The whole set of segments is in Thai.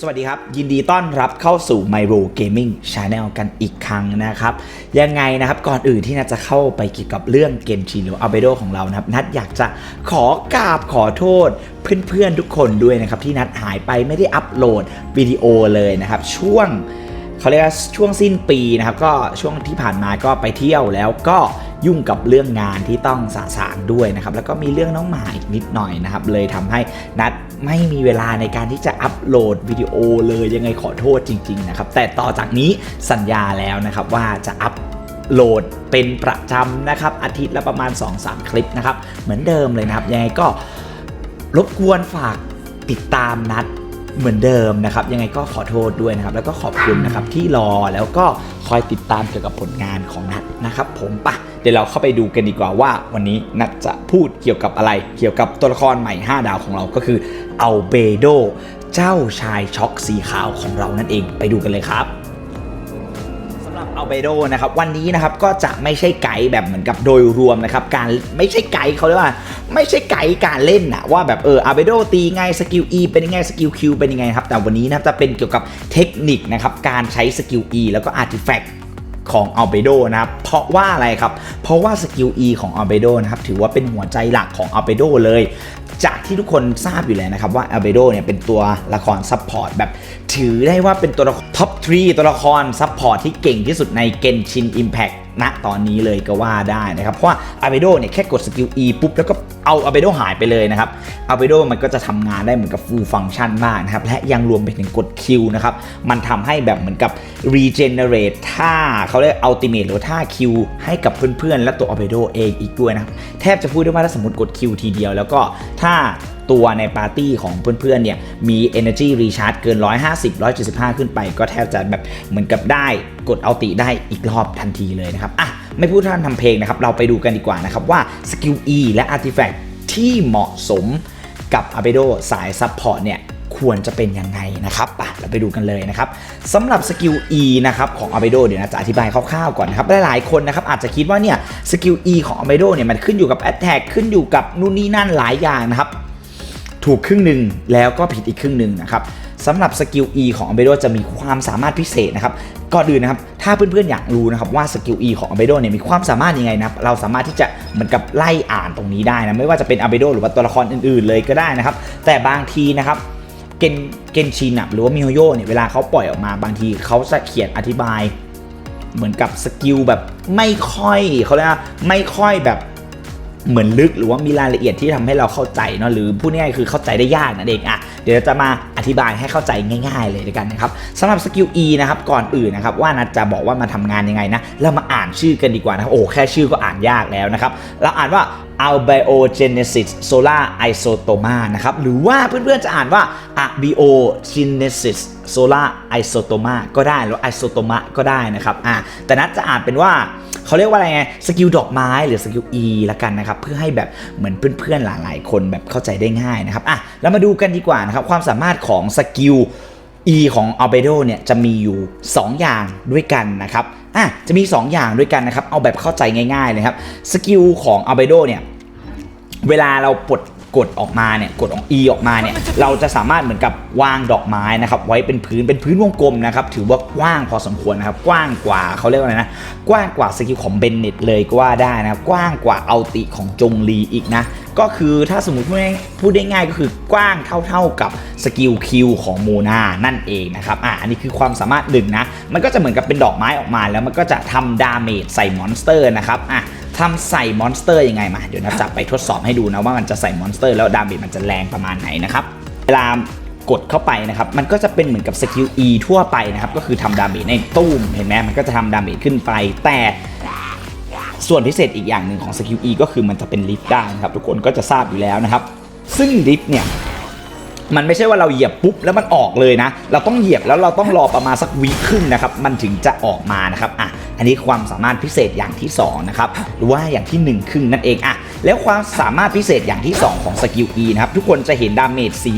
สวัสดีครับ ยินดีต้อนรับเข้าสู่ Myro Gaming Channel กันอีกครั้งนะครับ ยังไงนะครับก่อนอื่นที่นัดจะเข้าไปเกี่ยวกับเรื่องเกมชินหรืออัลเบโดของเรานะครับ นัดอยากจะขอกราบขอโทษเพื่อนๆทุกคนด้วยนะครับ ที่นัดหายไปไม่ได้อัปโหลดวิดีโอเลยนะครับ ช่วงเขาเรียกว่าช่วงสิ้นปีนะครับ ก็ช่วงที่ผ่านมาก็ไปเที่ยวแล้วก็ ยุ่งกับเรื่องงานที่ต้องสะสางด้วยนะครับแล้วก็มีเรื่องน้องหมาอีกนิดหน่อยนะครับเลยทำให้นัดไม่มีเวลาในการที่จะอัปโหลดวิดีโอเลยยังไงขอโทษจริงๆนะครับแต่ต่อจากนี้สัญญาแล้วนะครับว่าจะอัปโหลดเป็นประจำนะครับอาทิตย์ละประมาณ 2-3 คลิปนะครับเหมือนเดิมเลยนะครับยังไงก็รบกวนฝากติดตามนัดเหมือนเดิมนะครับ ยังไงก็ขอโทษด้วยนะครับ แล้วก็ขอบคุณนะครับที่รอแล้วก็คอยติดตามเกี่ยวกับผลงานของนัดนะครับ ผมปะ เดี๋ยวเราเข้าไปดูกันดีกว่าว่าวันนี้นัดจะพูดเกี่ยวกับอะไร เกี่ยวกับตัวละครใหม่ 5 ดาวของเราก็คืออัลเบโดเจ้าชายช็อกสีขาวของเรานั่นเองไปดูกันเลยครับสำหรับอัลเบโดนะครับวันนี้นะครับก็จะไม่ใช่ไกด์แบบเหมือนกับโดยรวมนะครับการไม่ใช่ไกด์เขาเรียกว่า ไม่ใช่ไกด์การเล่นนะว่าแบบเอออัลเบโดตีไงสกิล E เป็นยังไงสกิล Q เป็นยังไงครับแต่วันนี้นะครับจะเป็นเกี่ยวกับเทคนิคนะครับการใช้สกิล E แล้วก็อาร์ติแฟกต์ ของอัลเบโดนะครับ เพราะว่าอะไรครับ เพราะว่าสกิล E ของอัลเบโดนะครับ ถือว่าเป็นหัวใจหลักของอัลเบโดเลย จากที่ทุกคนทราบอยู่แล้วนะครับ ว่าอัลเบโดเนี่ยเป็นตัวละครซับพอร์ตแบบถือได้ว่าเป็นตัวท็อปทรีตัวละครซับพอร์ตที่เก่งที่สุดในเกนชินอิมแพ t ณตอนนี้เลยก็ว่าได้นะครับเพราะว่าอัลเบโดเนี่ยแค่กดสกิล E ปุ๊บแล้วก็เอาอัลเบโดหายไปเลยนะครับอัลเบโดมันก็จะทำงานได้เหมือนกับ full function มากนะครับและยังรวมไปถึงกด Q นะครับมันทำให้แบบเหมือนกับ regenerate ท่าเขาเรียก ultimate หรือว่าท่า Q ให้กับเพื่อนๆ และตัวอัลเบโดเองอีกด้วยนะครับแทบจะพูดได้ว่าถ้าสมมติกด Q ทีเดียวแล้วก็ถ้า ตัวในปาร์ตี้ของเพื่อนๆเนี่ยมี energy recharge เกิน 150 175 ขึ้นไป ก็แทบจะแบบเหมือนกับได้กดเอาติได้อีกรอบทันทีเลยนะครับอะไม่พูดท่านทำเพลงนะครับ เราไปดูกันดีกว่านะครับว่าสกิล E และ Artifact ที่เหมาะสมกับ a b e d o สายซัพพอร์ตเนี่ยควรจะเป็นยังไงนะครับป่ะเราไปดูกันเลยนะครับสำหรับสกิล E นะครับของ a b e d o เดี๋ยวนะจะอธิบายคร่าวๆก่อนนะครับหลายๆคนนะครับอาจจะคิดว่าเนี่ยสกิล E ของ a b e d o เนี่ยมันขึ้นอยู่กับ Attack ขึ้นอยู่กับนู่นนี่นั่นหลายอย่างนะครับ ถูกครึ่งหนึ่งแล้วก็ผิดอีกครึ่งหนึ่งนะครับสำหรับสกิล E ของ a b e d o จะมีความสามารถพิเศษนะครับก่อนอื่นนะครับถ้าเพื่อนๆอยากรู้นะครับว่าสกิล E ของ a b e d o เนี่ยมีความสามารถยังไงนะรเราสามารถที่จะเหมือนกับไล่อ่านตรงนี้ได้นะไม่ว่าจะเป็น a b e d o หรือว่าตัวละครอื่นๆเลยก็ได้นะครับแต่บางทีนะครับเกนเกนชินะหรือว่ามิโฮโยเนี่ยเวลาเขาปล่อยออกมาบางทีเขาจะเขียนอธิบาย เหมือนกับสกิลแบบไม่ค่อยเขาเรียกว่าไม่ค่อยแบบ เหมือนลึกหรือว่ามีรายละเอียดที่ทำให้เราเข้าใจเนาะหรือพูดง่ายคือเข้าใจได้ยากนะเด็กอะเดี๋ยวจะมาอธิบายให้เข้าใจง่ายๆเลยด้วยกันนะครับสำหรับสกิล E นะครับก่อนอื่นนะครับว่านัดจะบอกว่ามาทำงานยังไงนะเรามาอ่านชื่อกันดีกว่านะโอ้แค่ชื่อก็อ่านยากแล้วนะครับเราอ่านว่า Albiogenesis Solar Isotoma นะครับหรือว่าเพื่อนๆจะอ่านว่า Abiogenesis Solar Isotoma ก็ได้หรือ Isotoma ก็ได้นะครับอ่าแต่นัดจะอ่านเป็นว่า เขาเรียกว่าอะไรไงสกิลดอกไม้หรือสกิล E ละกันนะครับเพื่อให้แบบเหมือนเพื่อนๆหลายๆคนแบบเข้าใจได้ง่ายนะครับอะแล้วมาดูกันดีกว่านะครับความสามารถของสกิล E ของ Albedo เนี่ยจะมีอยู่ 2 อย่างด้วยกันนะครับอะจะมี 2 อย่างด้วยกันนะครับเอาแบบเข้าใจง่ายๆเลยครับสกิลของ Albedo เนี่ยเวลาเราปลด กดออกมาเนี่ยกดออก E ออกมาเนี่ยเราจะสามารถเหมือนกับวางดอกไม้นะครับไว้เป็นพื้นเป็นพื้นวงกลมนะครับถือว่ากว้างพอสมควรนะครับกว้างกว่าเขาเรียกว่าอะไรนะกว้างกว่าสกิลของเบนเน็ตเลยก็ว่าได้นะครับกว้างกว่าเอัลติของจงลีอีกนะก็คือถ้าสมมติพูดพูดได้ง่ายก็คือกว้างเท่าๆกับสกิลคิวของโมนานั่นเองนะครับอะอันนี้คือความสามารถหนึ่งนะมันก็จะเหมือนกับเป็นดอกไม้ออกมาแล้วมันก็จะทำดาเมจใส่มอนสเตอร์นะครับอะ ทำใส่มอนสเตอร์ยังไงมา เดี๋ยวนะจับไปทดสอบให้ดูนะว่ามันจะใส่มอนสเตอร์แล้วดาเมจมันจะแรงประมาณไหนนะครับเวลากดเข้าไปนะครับ มันก็จะเป็นเหมือนกับสกิล E ทั่วไปนะครับ ก็คือทำดาเมจในตู้มเห็นไหมมันก็จะทำดาเมจขึ้นไป แต่ส่วนพิเศษอีกอย่างหนึ่งของสกิล E ก็คือมันจะเป็นลิฟต์ได้นะครับ ทุกคนก็จะทราบอยู่แล้วนะครับ ซึ่งลิฟต์เนี่ย มันไม่ใช่ว่าเราเหยียบปุ๊บแล้วมันออกเลยนะ เราต้องเหยียบแล้วเราต้องรอประมาณสักวีคครึ่งนะครับ มันถึงจะออกมานะครับอะอันนี้ความสามารถพิเศษอย่างที่2นะครับหรือว่าอย่างที่ 1 ครึ่งนั่นเองอะแล้วความสามารถพิเศษอย่างที่ 2 ของสกิล E นะครับทุกคนจะเห็นดาเมจสี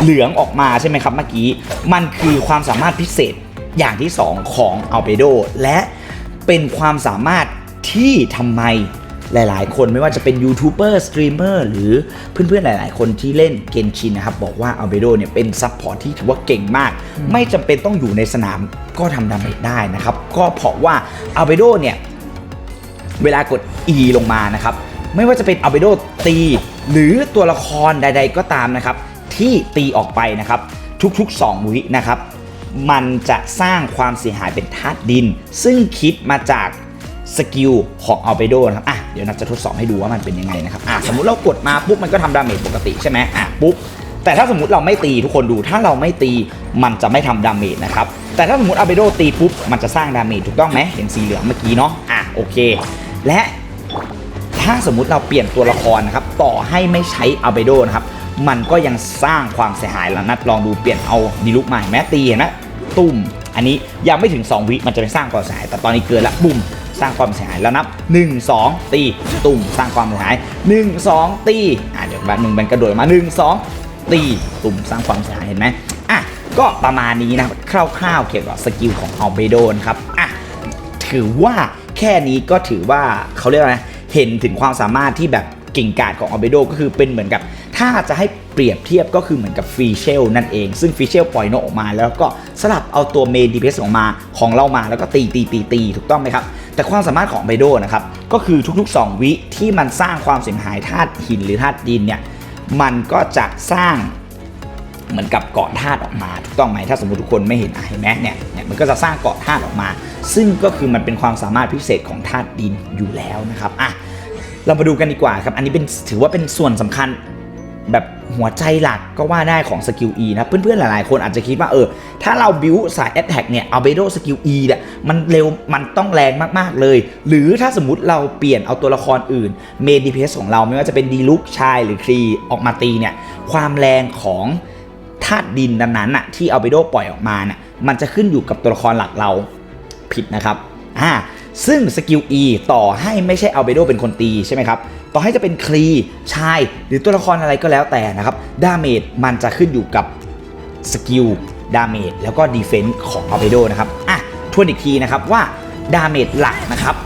เหลืองออกมาใช่ไหมครับเมื่อกี้ มันคือความสามารถพิเศษอย่างที่ 2 ของอัลเบโดและเป็นความสามารถที่ทำไม หลายๆ คนไม่ว่าจะเป็นยูทูบเบอร์สตรีมเมอร์หรือเพื่อนๆหลาย ๆ คนที่เล่นเกนชินนะครับ บอกว่าอัลเบโดเนี่ยเป็นซับพอร์ตที่ถือว่าเก่งมาก ไม่จำเป็นต้องอยู่ในสนามก็ทำดาเมจได้นะครับ ก็เพราะว่าอัลเบโดเนี่ย เวลากด E ลงมานะครับ ไม่ว่าจะเป็นอัลเบโดตี หรือตัวละครใด ๆ ก็ตามนะครับ ที่ตีออกไปนะครับ ทุกๆ 2 วินะครับมันจะสร้างความเสียหายเป็นธาตุดิน ซึ่งคิดมาจากสกิลของอัลเบโดนะครับอะ เดี๋ยวนัทจะทดสอบให้ดูว่ามันเป็นยังไงนะครับอะสมมติเรากดมาปุ๊บมันก็ทำดาเมจปกติใช่ไหมอะปุ๊บแต่ถ้าสมมติเราไม่ตีทุกคนดูถ้าเราไม่ตีมันจะไม่ทำดาเมจนะครับแต่ถ้าสมมติอัลเบโดตีปุ๊บมันจะสร้างดาเมจถูกต้องไหมเห็นสีเหลืองเมื่อกี้เนาะอะโอเค และถ้าสมมุติเราเปลี่ยนตัวละครนะครับต่อให้ไม่ใช้อัลเบโดนะครับมันก็ยังสร้างความเสียหายแล้วนัดลองดูเปลี่ยนเอาดีลุกใหม่แม้ตีเห็นไหมตุ่มอันนี้ยังไม่ถึง 2 วิมันจะไปสร้างความเสียหายแต่ตอนนี้เกินละบุ่ม สร้างความเสียหายแล้วนับ 1 2 ตีตุ่มสร้างความเสียหาย 1 2 ตีอะเดี๋ยวแบบหนึ่งมันกระโดดมา 1 2 ตีตุ่มสร้างความเสียหายเห็นไหมอะก็ประมาณนี้นะคร่าวๆเกี่ยวกับสกิลของอัลเบโดนครับอะถือว่าแค่นี้ก็ถือว่าเขาเรียกว่าไงเห็นถึงความสามารถที่แบบเก่งกาจของอ l เบโดก็คือเป็นเหมือนกับ ถ้าจะให้เปรียบเทียบก็คือเหมือนกับฟีเชลนั่นเอง ซึ่งฟีเชลปล่อยโนออกมา แล้วก็สลับเอาตัวเมนดีเพสออกมาของเรามาแล้วก็ตีตีตีตีถูกต้องไหมครับ แต่ความสามารถของอ l เบโดนะครับก็คือทุกๆ 2 วิที่มันสร้างความเสียหายธาตุหินหรือธาตุดินเนี่ยมันก็จะสร้างเหมือนกับเกาะธาตุออกมาถูกต้องไหมถ้าสมมติทุกคนไม่เห็นอะเห็นไหมเนี่ยเนี่ยมันก็จะสร้างเกาะธาตุออกมา ซึ่งก็คือมันเป็นความสามารถพิเศษของธาตุดินอยู่แล้วนะครับอะเรามาดูกันดีกว่าครับ อันนี้เป็นถือว่าเป็นส่วนสำคัญ แบบหัวใจหลักก็ว่าได้ของสกิล E นะ เพื่อนๆ หลายๆ คนอาจจะคิดว่าเออ ถ้าเราบิวสายแอตแทกเนี่ยเอาเบโดสกิล E เนี่ยมันเร็วมันต้องแรงมากๆเลย หรือถ้าสมมติเราเปลี่ยนเอาตัวละครอื่น เมดีเพสของเราไม่ว่าจะเป็นดีลุกชายหรือครีออกมาตีเนี่ยความแรงของธาตุดินนั้นๆน่ะที่เอัลเบโดปล่อยออกมาน่ะมันจะขึ้นอยู่กับตัวละครหลักเราผิดนะครับอ่าซึ่งสกิล E ต่อให้ไม่ใช่เอัลเบโดเป็นคนตีใช่ไหมครับ ต่อให้จะเป็นคลีชาย หรือตัวละครอะไรก็แล้วแต่นะครับดาเมจมันจะขึ้นอยู่กับสกิลดาเมจแล้วก็ดีเฟนส์ของอัลเบโดนะครับอะทวนอีกทีนะครับว่าดาเมจหลักนะครับ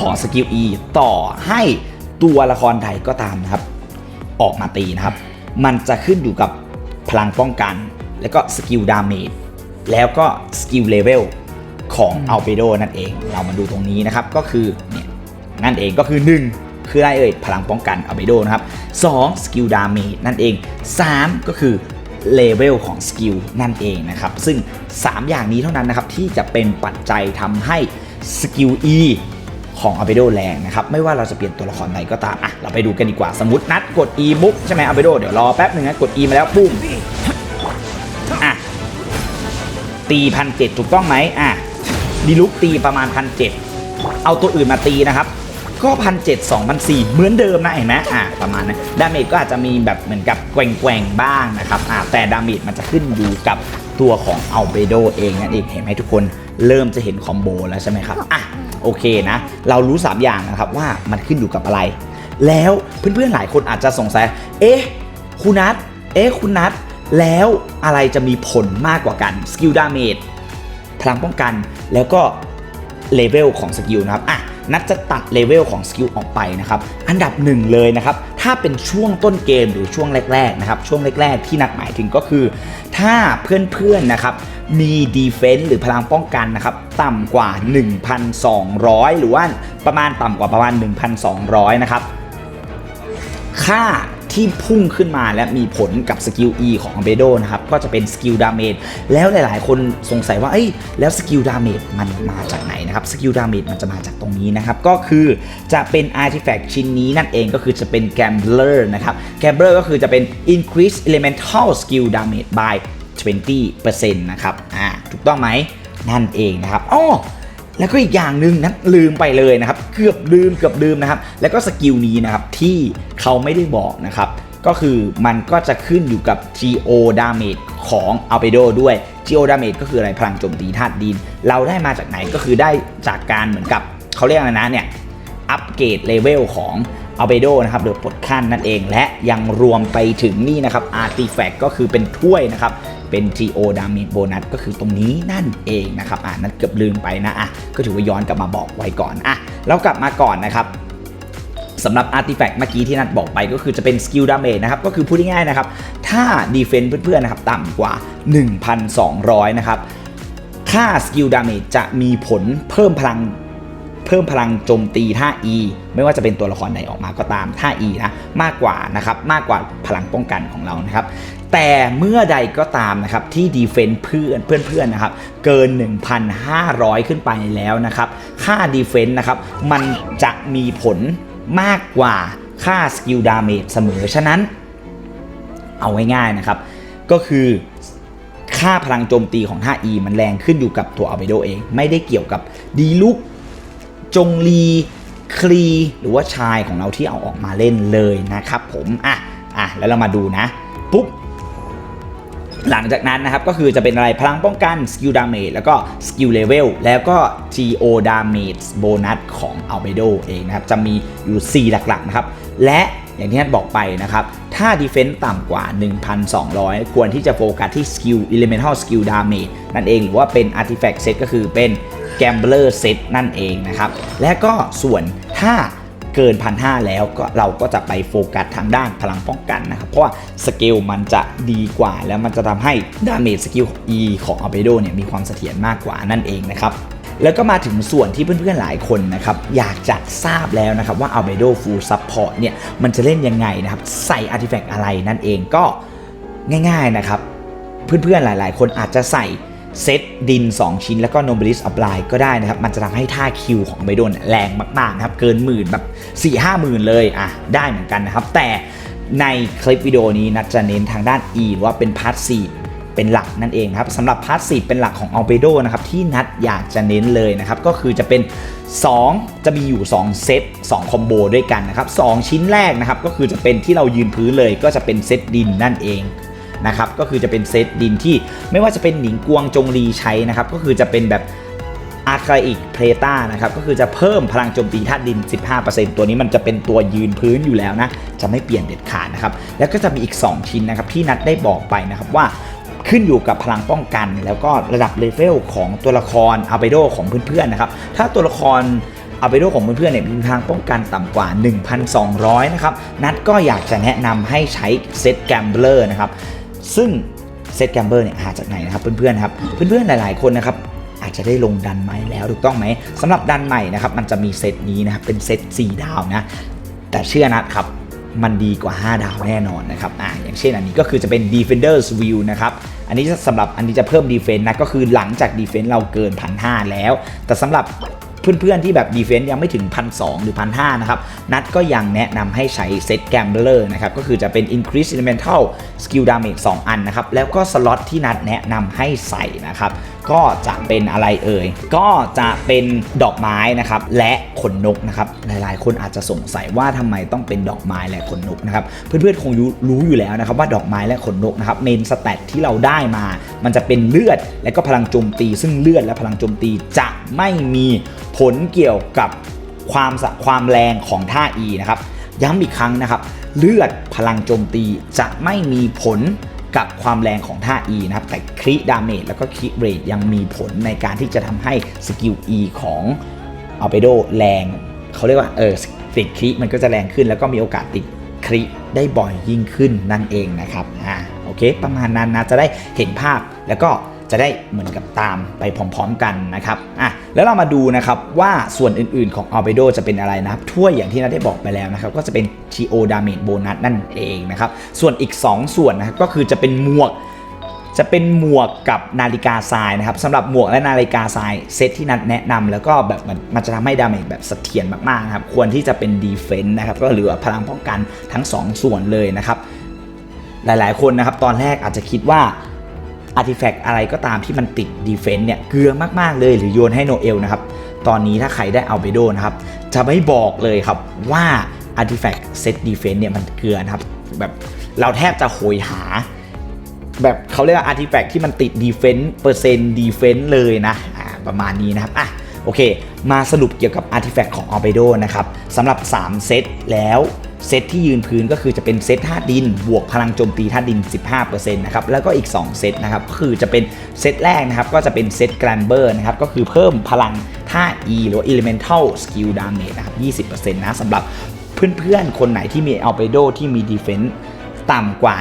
ของสกิล E ต่อให้ตัวละครใดก็ตามนะครับ ออกมาตีนะครับ มันจะขึ้นอยู่กับพลังป้องกัน แล้วก็สกิลดาเมจแล้วก็สกิลเลเวลของอัลเบโดนั่นเอง เรามาดูตรงนี้นะครับก็คือเนี่ยนั่นเองก็คือ 1 คืออะไรเอ่ย พลังป้องกันอัลเบโดนะครับ2สกิลดาเมจนั่นเอง 3 ก็คือเลเวลของสกิลนั่นเองนะครับ ซึ่ง 3 อย่างนี้เท่านั้นนะครับ ที่จะเป็นปัจจัยทำให้สกิล E ของอัลเบโดแรงนะครับ ไม่ว่าเราจะเปลี่ยนตัวละครใดก็ตาม อะ เราไปดูกันดีกว่า สมมตินัดกด E บุ๊บใช่ไหมอัลเบโดเดี๋ยวรอแป๊บหนึ่งนะ กด E มาแล้วปุ้มอะ ตีพันเจ็ดถูกต้องไหมอะดีลุกตีประมาณพันเจ็ดเอาตัวอื่นมาตีนะครับ ก็พันเจ็ดสองพันสี่เหมือนเดิมนะเห็นไหมอะประมาณนั้นดาเมจก็อาจจะมีแบบเหมือนกับแกว่งๆบ้างนะครับอะแต่ดาเมจมันจะขึ้นอยู่กับตัวของอัลเบโดเองนั่นเองเห็นไหมทุกคนเริ่มจะเห็นคอมโบแล้วใช่ไหมครับอะโอเคนะ เรารู้ 3 อย่างนะครับว่ามันขึ้นอยู่กับอะไร แล้วเพื่อนๆหลายคนอาจจะสงสัย เอ๊ะคุณนัทเอ๊ะคุณนัทแล้วอะไรจะมีผลมากกว่ากันสกิลดาเมจพลังป้องกันแล้วก็เลเวลของสกิลนะครับอะ นัดจะตัดเลเวลของสกิลออกไปนะครับ อันดับหนึ่งเลยนะครับ ถ้าเป็นช่วงต้นเกมหรือช่วงแรกๆนะครับ ช่วงแรกๆที่นัดหมายถึงก็คือ ถ้าเพื่อนๆนะครับมีดีเฟนซ์หรือพลังป้องกันนะครับต่ำกว่า 1,200 หรือว่าประมาณต่ำกว่าประมาณ 1,200 นะครับค่า ที่พุ่งขึ้นมาและมีผลกับสกิล E ของเบโดนะครับ ก็จะเป็นสกิลดาเมจแล้วหลาย ๆ คนสงสัยว่าเอ้ยแล้วสกิลดาเมจมันมาจากไหนนะครับสกิลดาเมจมันจะมาจากตรงนี้นะครับ ก็คือจะเป็นอาร์ติแฟกต์ชิ้นนี้นั่นเองก็คือจะเป็น Gambler นะครับ Gambler ก็คือจะเป็น increase elemental skill damage by 20%นะครับ อ่า ถูกต้องไหม นั่นเองนะครับอ้อ แล้วก็อีกอย่างหนึ่งนะลืมไปเลยนะครับ เกือบลืมเกือบลืมนะครับ แล้วก็สกิลนี้นะครับที่เขาไม่ได้บอกนะครับ ก็คือมันก็จะขึ้นอยู่กับ Geo Damage ของ Albedo ด้วย Geo Damage ก็คืออะไรพลังโจมตีธาตุดิน เราได้มาจากไหนก็คือได้จากการเหมือนกับเขาเรียกอะไรนะเนี่ยอัปเกรดเลเวลของอัลเบโดนะครับโดยปลดขั้นนั่นเองและยังรวมไปถึงนี่นะครับอาร์ติแฟกก็คือเป็นถ้วยนะครับ เป็น GO Damage Bonus ก็คือตรงนี้นั่นเองนะครับอ่านั่นเกือบลืมไปนะอะก็ถือว่าย้อนกลับมาบอกไว้ก่อนอะเรากลับมาก่อนนะครับสำหรับ Artifact เมื่อกี้ที่นัดบอกไปก็คือจะเป็น Skill Damage นะครับ ก็คือพูดง่ายๆนะครับ ถ้า Defense เพื่อนๆนะครับต่ำกว่า 1,200 นะครับ ค่า Skill Damage จะมีผลเพิ่มพลัง เพิ่มพลังโจมตีท่า E ไม่ว่าจะเป็นตัวละครไหนออกมาก็ตามท่า E นะมากกว่านะครับมากกว่าพลังป้องกันของเรานะครับแต่เมื่อใดก็ตามนะครับที่ดีเฟน s ์เพื่อนเพื่อนๆนะครับเกิน 1,500 ขึ้นไปแล้วนะครับค่าดีเฟน s ์นะครับมันจะมีผลมากกว่าค่าสกิลดาเมจเสมอ ฉะนั้นเอาง่ายๆนะครับ ก็คือค่าพลังโจมตีของท่า E มันแรงขึ้นอยู่กับตัวอัลเบโดเอง ไม่ได้เกี่ยวกับดีลุก จงลีคลีหรือว่าชายของเราที่เอาออกมาเล่นเลยนะครับผมอะอะแล้วเรามาดูนะปุ๊บหลังจากนั้นนะครับก็คือจะเป็นอะไรพลังป้องกันสกิลดาเมจแล้วก็สกิลเลเวลแล้วก็ GO Damage โบนัสของ a l b e d o เองนะครับ จะมีอยู่ 4 หลักๆนะครับ และอย่างที่นัทบอกไปนะครับ ถ้า Defense ต่ำกว่า 1,200 ควรที่จะโฟกัสที่ Skill Elemental Skill Damage นั่นเองหรือว่าเป็น Artifact Set ก็คือเป็น Gambler Set นั่นเองนะครับ และก็ส่วนถ้าเกินพันห้าแล้วก็เราก็จะไปโฟกัสทางด้านพลังป้องกันนะครับ เพราะว่าสเกลมันจะดีกว่า แล้วมันจะทำให้ดาเมจสกิล E ของ a l b e d o เนี่ยมีความเสถียรมากกว่านั่นเองนะครับแล้วก็มาถึงส่วนที่เพื่อนๆหลายคนนะครับอยากจะทราบแล้วนะครับว่า a l b e d o Full Support เนี่ยมันจะเล่นยังไงนะครับใส่อาร์ติแฟกต์อะไรนั่นเองก็ง่ายๆนะครับ เพื่อนๆหลายๆ คนอาจจะใส่ เซตดิน 2 ชิ้นแล้วก็ Nobilis a p p l y ก็ได้นะครับ มันจะทำให้ท่าคิวของไบโดนแรงมากๆนะครับ เกินหมื่นแบบ4 5หมื่นเลยอะได้เหมือนกันนะครับ แต่ในคลิปวิดีโอนี้นัดจะเน้นทางด้าน E หรือว่าเป็นพาร์ทซีเป็นหลักนั่นเองครับสำหรับพาร์ทซีเป็นหลักของ a l b e d o นะครับที่นัดอยากจะเน้นเลยนะครับ ก็คือจะเป็น 2 จะมีอยู่ 2 เซต2คอมโบด้วยกันนะครับ 2 ชิ้นแรกนะครับ ก็คือจะเป็นที่เรายืนพื้นเลยก็จะเป็นเซตดินนั่นเอง นะครับก็คือจะเป็นเซตดินที่ไม่ว่าจะเป็นหนิงกวงจงลีใช้นะครับก็คือจะเป็นแบบอาร์คาอิกเพลตานะครับก็คือจะเพิ่มพลังโจมตีธาตุดิน 15%ตัวนี้มันจะเป็นตัวยืนพื้นอยู่แล้วนะ จะไม่เปลี่ยนเด็ดขาดนะครับ แล้วก็จะมีอีก 2 ชิ้นนะครับ ที่นัดได้บอกไปนะครับว่าขึ้นอยู่กับพลังป้องกันแล้วก็ระดับเลเวลของตัวละครอาเบโดของเพื่อนๆนะครับ ถ้าตัวละครอาเบโดของเพื่อนๆเนี่ยมีทางป้องกันต่ำกว่า 1,200 นะครับ นัดก็อยากจะแนะนำให้ใช้เซตแกมเบลอร์นะครับ ซึ่งเซตแกมเบอร์เนี่ยหาจากไหนนะครับเพื่อนๆครับเพื่อนๆหลายๆคนนะครับอาจจะได้ลงดันใหม่แล้วถูกต้องไหมสำหรับดันใหม่นะครับมันจะมีเซตนี้นะครับเป็นเซต4ดาวนะแต่เชื่อนัดครับมันดีกว่า 5 ดาวแน่นอนนะครับอ่าอย่างเช่นอันนี้ก็คือจะเป็น Defender's View นะครับ อันนี้สำหรับอันนี้จะเพิ่ม Defense นะ ก็คือหลังจาก Defense เราเกินพันหแล้ว แต่สำหรับ เพื่อนๆที่แบบดีเฟนซ์ยังไม่ถึง1,200หรือ1,500นะครับ นัดก็ยังแนะนำให้ใช้เซตแกมเบอร์นะครับ ก็คือจะเป็น increase elemental skill damage 2 อันนะครับ แล้วก็สล็อตที่นัดแนะนำให้ใส่นะครับ ก็จะเป็นอะไรเอ่ย ก็จะเป็นดอกไม้นะครับและขนนกนะครับหลายๆ คนอาจจะสงสัยว่าทำไมต้องเป็นดอกไม้และขนนกนะครับเพื่อนๆคงรู้อยู่แล้วนะครับว่าดอกไม้และขนนกนะครับเมนสเตตที่เราได้มา มันจะเป็นเลือดและก็พลังโจมตี ซึ่งเลือดและพลังโจมตีจะไม่มีผลเกี่ยวกับความความแรงของท่า E นะครับย้ำอีกครั้งนะครับ เลือดพลังโจมตีจะไม่มีผล กับความแรงของท่า E นะครับ แต่คริดาเมจแล้วก็คริเรทยังมีผลในการที่จะทำให้สกิล E ของอัลเบโดแรงเขาเรียกว่าเออติดคริมันก็จะแรงขึ้น แล้วก็มีโอกาสติดคริได้บ่อยยิ่งขึ้นนั่นเองนะครับอ่าโอเค ประมาณนั้นนะจะได้เห็นภาพแล้วก็ จะได้เหมือนกับตามไปพร้อมๆกันนะครับอะแล้วเรามาดูนะครับว่าส่วนอื่นๆของ a l b e d o จะเป็นอะไรนะครับถ้วยอย่างที่นัทได้บอกไปแล้วนะครับก็จะเป็น GO Damage Bonus นั่นเองนะครับส่วนอีก 2 ส่วนนะครับก็คือจะเป็นหมวกจะเป็นหมวกกับนาฬิกาทรายนะครับสำหรับหมวกและนาฬิกาทรายเซตที่นัดแนะนำแล้วก็แบบมันมันจะทำให้ดาเมจแบบเสถียรมากๆนะครับควรที่จะเป็นดีเฟนต์นะครับก็เหลือพลังป้องกันทั้ง 2 ส่วนเลยนะครับหลายๆ คนนะครับตอนแรกอาจจะคิดว่า อาร์ติแฟกต์อะไรก็ตามที่มันติดดีเฟนต์เนี่ยเกลือมากๆเลยหรือโยนให้โนเอลนะครับ ตอนนี้ถ้าใครได้เอาไปโดนะครับ จะไม่บอกเลยครับว่าอาร์ติแฟกต์เซตดีเฟนต์เนี่ยมันเกลือนะครับแบบเราแทบจะโหยหา แบบเขาเรียกว่าอาร์ติแฟกต์ที่มันติดดีเฟนต์เปอร์เซ็นต์ดีเฟนต์เลยนะประมาณนี้นะครับอะโอเค มาสรุปเกี่ยวกับอาร์ติแฟกต์ของอ l b e d o นะครับสำหรับ 3 เซตแล้ว เซตที่ยืนพื้นก็คือจะเป็นเซตธาตุดิน บวกพลังโจมตีธาตุดิน 15%นะครับแล้วก็อีก 2 เซตนะครับคือจะเป็นเซตแรกนะครับก็จะเป็นเซตแกรนเบอร์นะครับก็คือเพิ่มพลังท่า E หรือว่า Elemental Skill Damage นะครับ 20%นะสำหรับเพื่อนๆ คนไหนที่มีอัลเบโดที่มีดีเฟน s ์ ต่ำกว่า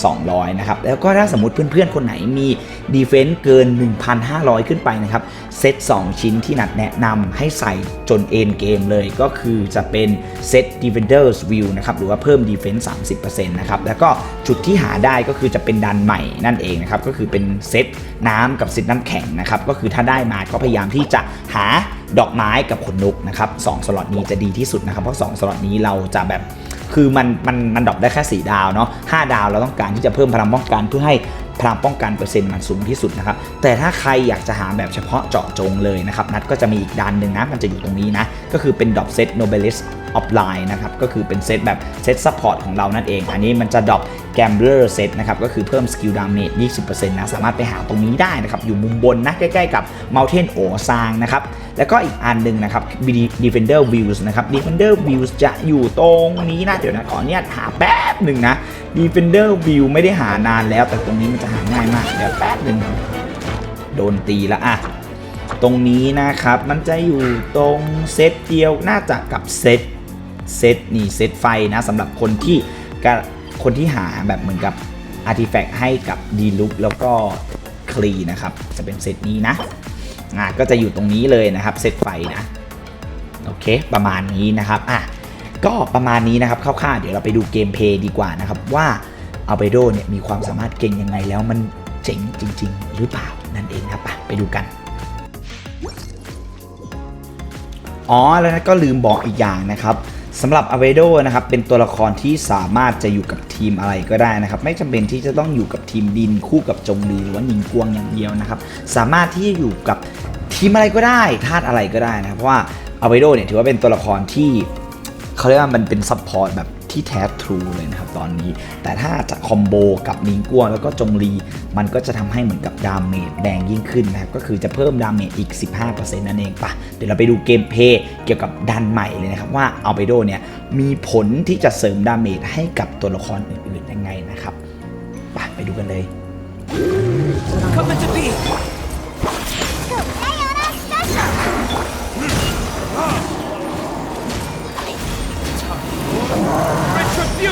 1,200 นะครับ แล้วก็ถ้าสมมติเพื่อนๆ คนไหนมีดีเฟน s ์เกิน 1,500 ขึ้นไปนะครับ เซต 2 ชิ้นที่นัดแนะนำให้ใส่จนเอ็นเกมเลยก็คือจะเป็นเซต Defenders View นะครับ หรือว่าเพิ่ม Defense 30%นะครับ แล้วก็จุดที่หาได้ก็คือจะเป็นดันใหม่นั่นเองนะครับ ก็คือเป็นเซตน้ำกับเซตน้ำแข็งนะครับ ก็คือถ้าได้มาก็พยายามที่จะหา ดอกไม้กับขนนกนะครับสองสล็อตนี้จะดีที่สุดนะครับเพราะสองสล็อตนี้เราจะแบบคือมันมันมันดรอปได้แค่ 4 ดาวเนาะ5ดาวเราต้องการที่จะเพิ่มพลังป้องกันเพื่อให้พลังป้องกันเปอร์เซ็นต์มันสูงที่สุดนะครับ แต่ถ้าใครอยากจะหาแบบเฉพาะเจาะจงเลยนะครับ นัดก็จะมีอีกด้านหนึ่งนะ มันจะอยู่ตรงนี้นะ ก็คือเป็นดรอปเซต Nobilis of Line นะครับ ก็คือเป็นเซตแบบเซตซัพพอร์ตของเรานั่นเอง อันนี้มันจะดรอป Gambler Set นะครับ ก็คือเพิ่มสกิลดาเมจ 20%นะ สามารถไปหาตรงนี้ได้นะครับ อยู่มุมบนนะ ใกล้ๆกับ Mountain โอซางนะครับ แล้วก็อีกอันหนึ่งนะครับ Defender Views นะครับ Defender Views จะอยู่ตรงนี้นะ เดี๋ยวนะขออนุญาตหาแป๊บหนึ่งนะ Defender View ไม่ได้หานานแล้ว แต่ตรงนี้มันจะหาง่ายมาก เดี๋ยวแป๊บหนึ่งโดนตีแล้วอะตรงนี้นะครับมันจะอยู่ตรงเซตเดียวน่าจะกับเซตเซตนี่เซตไฟนะสำหรับคนที่กะคนที่หาแบบเหมือนกับอาร์ติแฟกต์ให้กับดีลุกแล้วก็คลีนะครับ จะเป็นเซตนี้นะ อะก็จะอยู่ตรงนี้เลยนะครับเซตไฟนะโอเค ประมาณนี้นะครับอะก็ประมาณนี้นะครับคร่าวๆเดี๋ยวเราไปดูเกมเพย์ดีกว่านะครับว่าอัลเบโดเนี่ยมีความสามารถเก่งยังไงแล้วมันเจ๋งจริง ๆ หรือเปล่านั่นเองครับไปไปดูกันอ๋อแล้วนะก็ลืมบอกอีกอย่างนะครับ สำหรับอเวโดนะครับเป็นตัวละครที่สามารถจะอยู่กับทีมอะไรก็ได้นะครับ ไม่จำเป็นที่จะต้องอยู่กับทีมดินคู่กับจงลีหรือว่านิงกวงอย่างเดียวนะครับ สามารถที่จะอยู่กับทีมอะไรก็ได้ธาตุอะไรก็ได้นะครับเพราะว่าอเวโดเนี่ยถือว่าเป็นตัวละครที่เขาเรียกว่ามันเป็นซัพพอร์ตแบบ ที่แท้ทรูเลยนะครับตอนนี้ แต่ถ้าจะคอมโบกับนิงกัวแล้วก็จงลีมันก็จะทำให้เหมือนกับดาเมจแดงยิ่งขึ้นนะครับก็คือจะเพิ่มดาเมจอีก 15%นั่นเองปะเดี๋ยวเราไปดูเกมเพย์เกี่ยวกับดันใหม่เลยนะครับว่าอัลเบโดเนี่ยมีผลที่จะเสริมดาเมจให้กับตัวละครอื่นๆยังไงนะครับไปไปดูกันเลย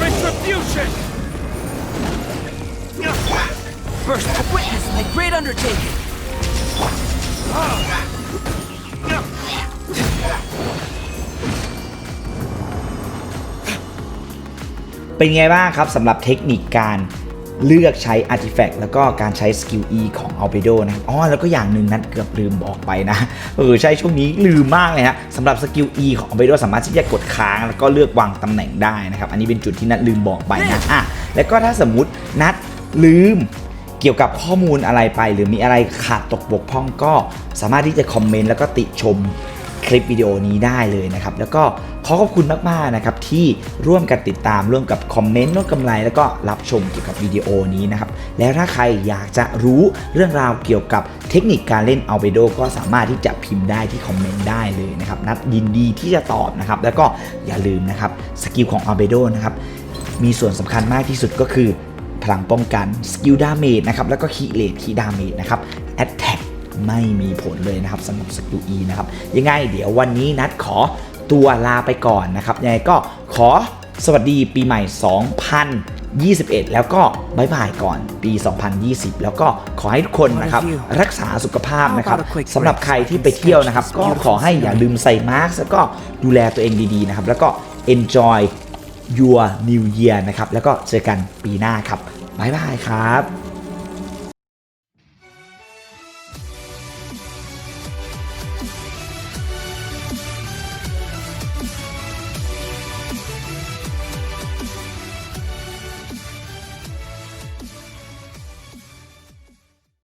Retribution! Burst. Witness my great undertaking. เป็นไงบ้างครับสำหรับเทคนิคการ เลือกใช้อาร์ติแฟกต์แล้วก็การใช้สกิล E ของ a l b e d o นะครับอ๋อแล้วก็อย่างหนึ่งนัดเกือบลืมบอกไปนะเออใช่ช่วงนี้ลืมมากเลยฮะสำหรับสกิล E ของ a l b e d o สามารถที่จะกดค้างแล้วก็เลือกวางตำแหน่งได้นะครับอันนี้เป็นจุดที่นัดลืมบอกไปนะอะแล้วก็ถ้าสมมตินัดลืมเกี่ยวกับข้อมูลอะไรไป หรือมีอะไรขาดตกบกพร่องก็สามารถที่จะคอมเมนต์แล้วก็ติชม คลิปวิดีโอนี้ได้เลยนะครับ แล้วก็ขอขอบคุณมากๆนะครับที่ร่วมกันติดตามร่วมกับคอมเมนต์ร่วมกำไร แล้วก็รับชมเกี่ยวกับวิดีโอนี้นะครับ แล้วถ้าใครอยากจะรู้เรื่องราวเกี่ยวกับเทคนิคการเล่นอัลเบโดก็สามารถที่จะพิมพ์ได้ที่คอมเมนต์ได้เลยนะครับ นัดยินดีที่จะตอบนะครับ แล้วก็อย่าลืมนะครับสกิลของอัลเบโดนะครับมีส่วนสำคัญมากที่สุดก็คือพลังป้องกันสกิลดาเมจนะครับแล้วก็คีเลทคีดาเมจนะครับแอตแทก ไม่มีผลเลยนะครับสำหรับสกิล E นะครับยังไงเดี๋ยววันนี้นัดขอตัวลาไปก่อนนะครับยังไงก็ขอสวัสดีปีใหม่ 2021 แล้วก็บายบายก่อนปี 2020 แล้วก็ขอให้ทุกคนนะครับรักษาสุขภาพนะครับสำหรับใครที่ไปเที่ยวนะครับ ก็ขอให้อย่าลืมใส่มาสก์แล้วก็ดูแลตัวเองดีๆนะครับ แล้วก็ enjoy your new year นะครับ แล้วก็เจอกันปีหน้าครับบายบายครับ